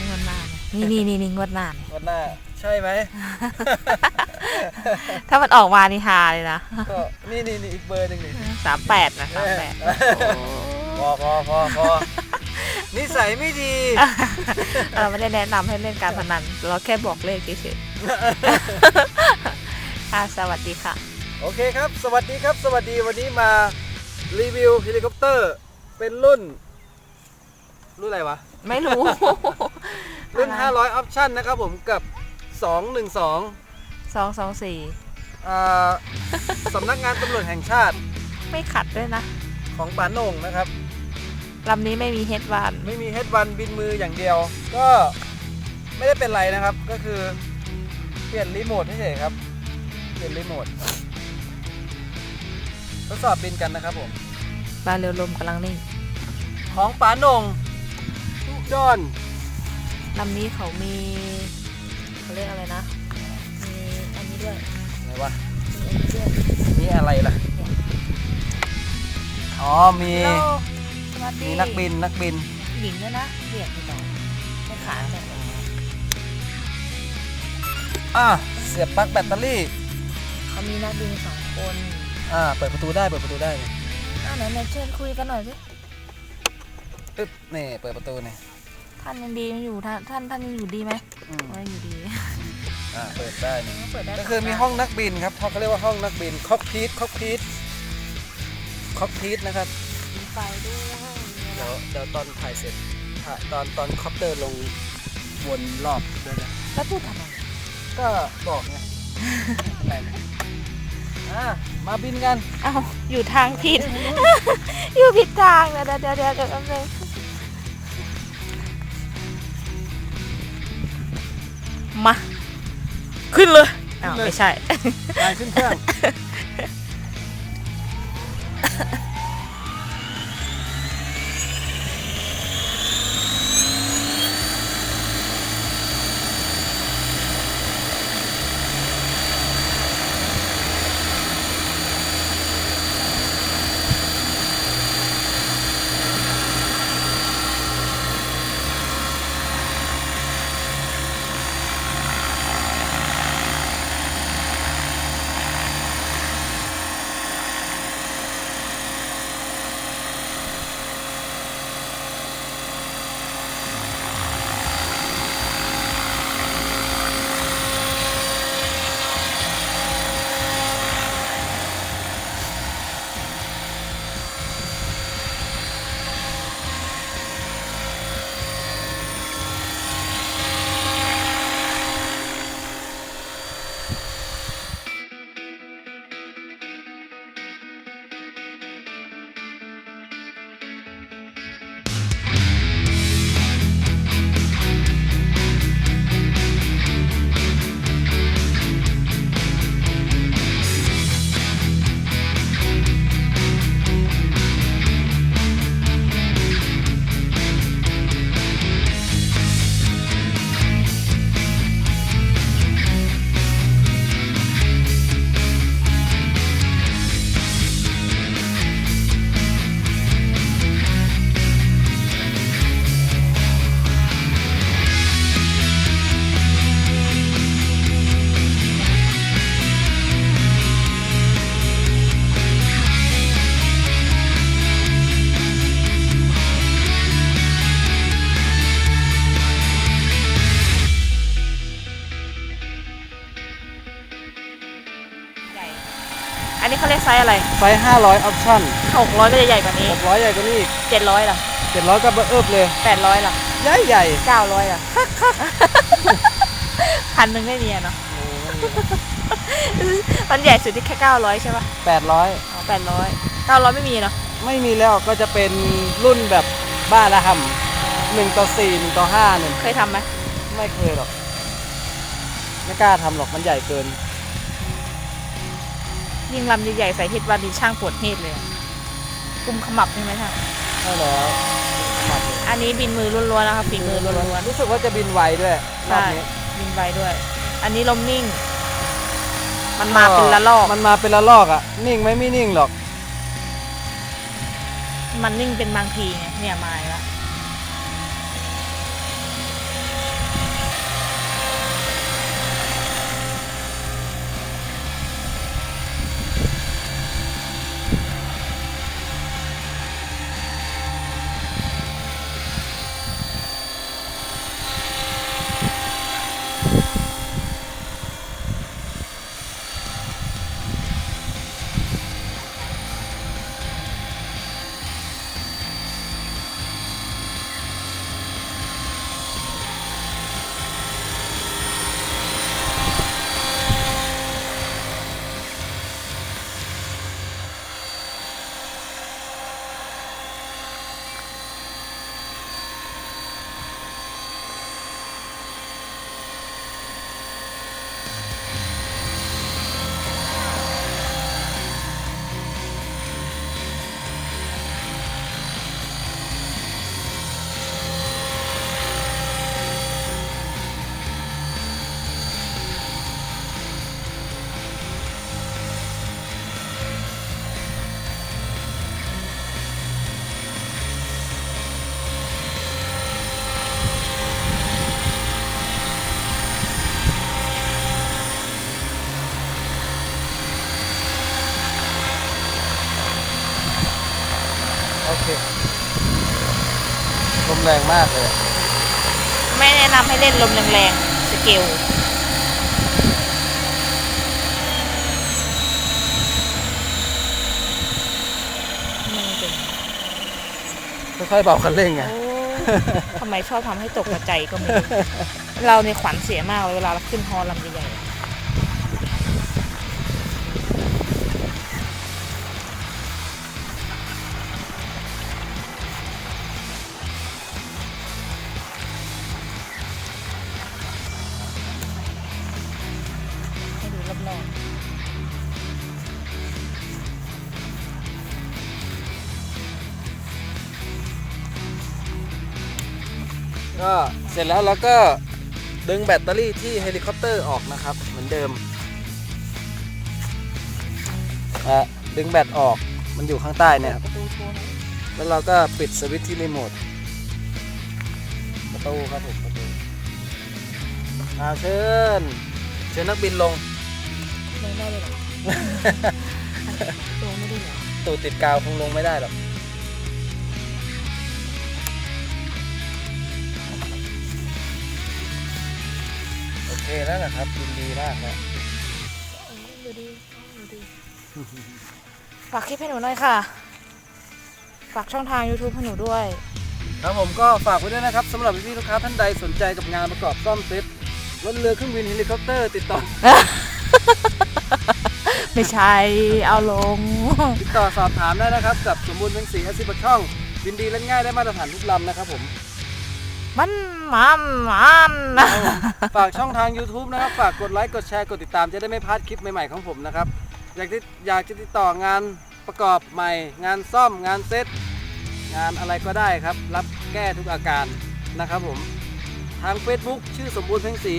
งงวดหน้านี่นี่นี่นี่งวดหน้านี่งวดหน้า ใช่ไหม ถ้ามันออกมานี่ฮาเลยนะ ก็นี่นี่นี่อีกเบอร์หนึ่งนี่สามแปดนะสามแปดพอพอพอพอนิสัยไม่ดีเราไม่ได้แนะนำให้เล่นการพนัน เราแค่บอกเลขเฉยๆค่ะสวัสดีค่ะ โอเคครับ สวัสดีครับ สวัสดีวันนี้มารีวิวเฮลิคอปเตอร์ เป็นรุ่น รุ่นอะไรวะ ไม่รู้ รุ่นอะไร500 ออปชั่นนะครับผมกับ 212สองสองสี่อ่า สำนักงานตำรวจแห่งชาติไม่ขัดด้วยนะของปานโหน่งนะครับ ลำนี้ไม่มีเฮดวานไม่มีเฮดวันบินมืออย่างเดียว ก็ไม่ได้เป็นไรนะครับ ก็คือเปลี่ยนรีโมทเฉยๆครับ เปลี่ยนรีโมททดสอบบินกันนะครับผม บาเรือลมกำลังนิ่ง ของปานงทุกดอน ลำนี้เขามีเขาเรียกอะไรนะ มีอันนี้ด้วยไหนวะมีอันนี้ด้วยนี่อะไรล่ะ อ๋อ มีฮัลโหลสวัสดีมีนักบินนักบิน หญิงด้วยนะเหยียดอยู่ต่อไม่ขาดเลยอะเสียบปลั๊กแบตเตอรี่ เขามีนักบินสองคนอ่า เปิดประตูได้ เปิดประตูได้นี่อ้าวไหนไหนเชิญคุยกันหน่อยสิอึ๊บนี่ เปิดประตูนี่ ท่านยังดีอยู่ท่านท่านท่านยังอยู่ดีไหมอืมไม่อยู่ดี อ่าเปิดได้นี่เปิดได้ก็คือมีห้องนักบินครับเขาเรียกว่าห้องนักบินคอกพีทคอกพีทคอกพีทนะครับ มีไฟด้วยเดี๋ยวเดี๋ยวตอนถ่ายเสร็จถ่ายตอนตอนคอปเตอร์ลงวนรอบด้วยนะแล้วพูดทำไมก็บอกไงอะไรนะอะมาบินกัน เอ้าอยู่ทางผิด อยู่ผิดทางเดี๋ยวเดี๋ยวเดี๋ยวเดี๋ยวเดี๋ยวแป๊บนึง มา ขึ้นเลยอ้าวไม่ใช่การขึ้นเครื่อง ซส์อะไรไฟ500ออปชั่นหกร้อยก็จะใหญ่กว่านี้600 ใหญ่กว่านี้อีกเจ็ดร้อยล่ะ700 ก็เบอร์เอิบเลยแปดร้อยล่ะ ใหญ่ใหญ่เก้าร้อยล่ะพันหนึ่งไม่มีอะเนาะมันใหญ่สุดที่แค่เก้าร้อยใช่ป่ะ800อ๋อแปดร้อยเก้าร้อยไม่มีเนาะไม่มีแล้วก็จะเป็นรุ่นแบบบ้าระห่ำหนึ่งต่อสี่หนึ่งต่อห้าหนึ่งเคยทำไหมไม่เคยหรอก ไม่กล้าทำหรอกมันใหญ่เกิน ยิ่งลำใหญ่ๆใส่เฮดวันดีช่างปวดเฮดเลยอะกุมขมับใช่ไหมท่านใช่แล้วครับอันนี้บินมือล้วนๆนะครับฝีมือล้วนรู้สึกว่าจะบินไวด้วยๆรอบใช่นี้บินไวด้วย อันนี้ลมนิ่ง มันมาเป็นละลอก มันมาเป็นละลอกอะ นิ่งไหมไม่นิ่งหรอก มันนิ่งเป็นบางทีไงเนี่ยมาอีกแล้ว เคลมแรงมากเลย ไม่แนะนำให้เล่นลมแรงๆ สเกลไม่เก่งค่อยๆเบาคันเร่งไง โอ้ทำไมชอบทำให้ตกกระใจก็ไม่รู้ เราในยขวัญเสียมากเลยเวลาเราขึ้นฮอลำใหญ่ ก็เสร็จแล้วเราก็ดึงแบตเตอรี่ที่เฮลิคอปเตอร์ออกนะครับ เหมือนเดิมอะดึงแบตออกมันอยู่ข้างใต้ๆเนี่ยครับประตูโชว์หน่อยแล้วเราก็ปิดสวิตช์ที่รีโมทประตูครับผมประตูอาเชิญเชิญนักบินลงลงได้เลยเหรอลงไม่ได้เหรอตูดติดกาวคงลงไม่ได้หรอก เคแล้วนะครับยินดีมากนะดูดีดูดีฝากคลิปให้หนูหน่อยค่ะ ฝากช่องทาง YouTube ให้หนูด้วย ครับผมก็ฝากไว้ด้วยนะครับสำหรับพี่ๆลูกค้าท่านใดสนใจกับงานประกอบซ่อมเซ็ตรถเรือเครื่องบินเฮลิคอปเตอร์ติดต่อ ไม่ใช่ เอาลง ติดต่อสอบถามได้นะครับ กับสมบูรณ์เป็นสีอาชีพช่องวินดีและง่ายได้มาตรฐานทุกลำนะครับผม มันมันมันฝากช่องทาง YouTube นะครับ ฝากกดไลค์ กดแชร์ กดติดตาม จะได้ไม่พลาดคลิปใหม่ๆของผมนะครับ อยากที่อยากจะติดต่องานประกอบใหม่ งานซ่อม งานเซ็ต งานอะไรก็ได้ครับ รับแก้ทุกอาการนะครับผม ทาง Facebook ชื่อสมบูรณ์เพ่งสี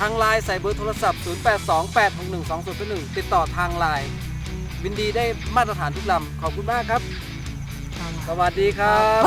ทางไลน์ใส่เบอร์โทรศัพท์ 0828612001ติดต่อทางไลน์วินดีได้มาตรฐานทุกลำ ขอบคุณมากครับ สวัสดีครับ